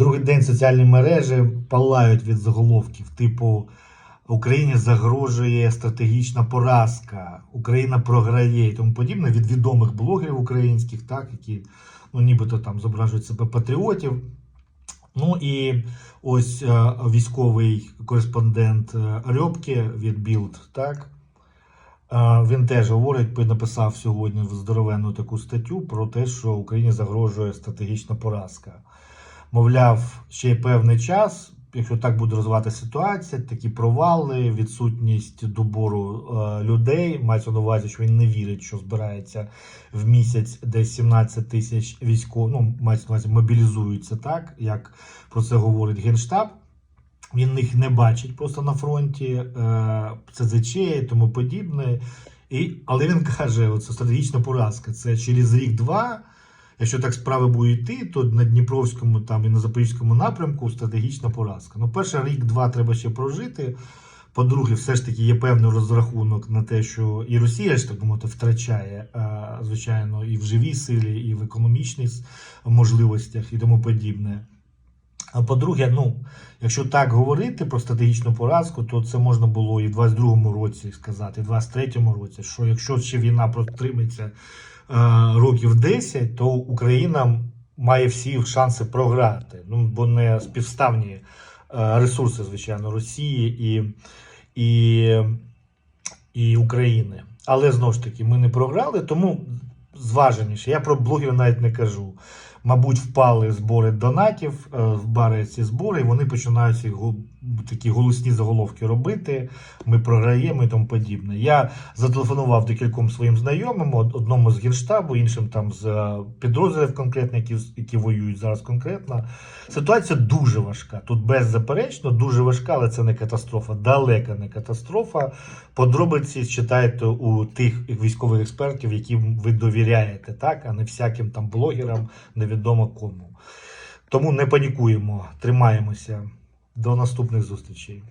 Другий день соціальні мережі палають від заголовків, типу Україні загрожує стратегічна поразка, Україна програє і тому подібне від відомих блогерів українських, так, які ну, нібито там зображують себе патріотів. Ну і ось е, військовий кореспондент е, від Білд, так. Е, Він теж говорить, написав сьогодні здоровенну таку статтю про те, що Україні загрожує стратегічна поразка. Мовляв, ще й певний час, якщо так буде розвиватися ситуація, такі провали, відсутність добору е, людей, мається на увазі, що він не вірить, що збирається в місяць десь 17 тисяч військових, ну, мається на увазі, мобілізуються так, як про це говорить Генштаб. Він їх не бачить просто на фронті, е, ЦЗЧ і тому подібне. І, але він каже, це стратегічна поразка. Це через рік-два, якщо так справи будуть йти, то на Дніпровському там, і на Запорізькому напрямку стратегічна поразка. Ну, перше, рік-два треба ще прожити. По-друге, все ж таки є певний розрахунок на те, що і Росія ж так мовити втрачає, е, звичайно, і в живій силі, і в економічних можливостях, і тому подібне. А по-друге, ну, якщо так говорити про стратегічну поразку, то це можна було і в 22-му році сказати, і в 23-му році, що якщо ще війна протримається е, років 10, то Україна має всі шанси програти. Ну, бо не співставні е, ресурси, звичайно, Росії і, і, і України. Але знову ж таки, ми не програли, тому зваженіше. Я про блогерів навіть не кажу. Мабуть, впали збори донатів, е, вбари ці збори, і вони починають такі голосні заголовки робити. Ми програємо і тому подібне. Я зателефонував декільком своїм знайомим, одному з генштабу, іншим там з е, підрозділів конкретно, які, які воюють зараз конкретно. Ситуація дуже важка. Тут беззаперечно, дуже важка, але це не катастрофа. Далека не катастрофа. Подробиці читайте у тих військових експертів, яким ви довіряєте, так, а не всяким там блогерам, невідомо кому. Тому не панікуємо, тримаємося. До наступних зустрічей.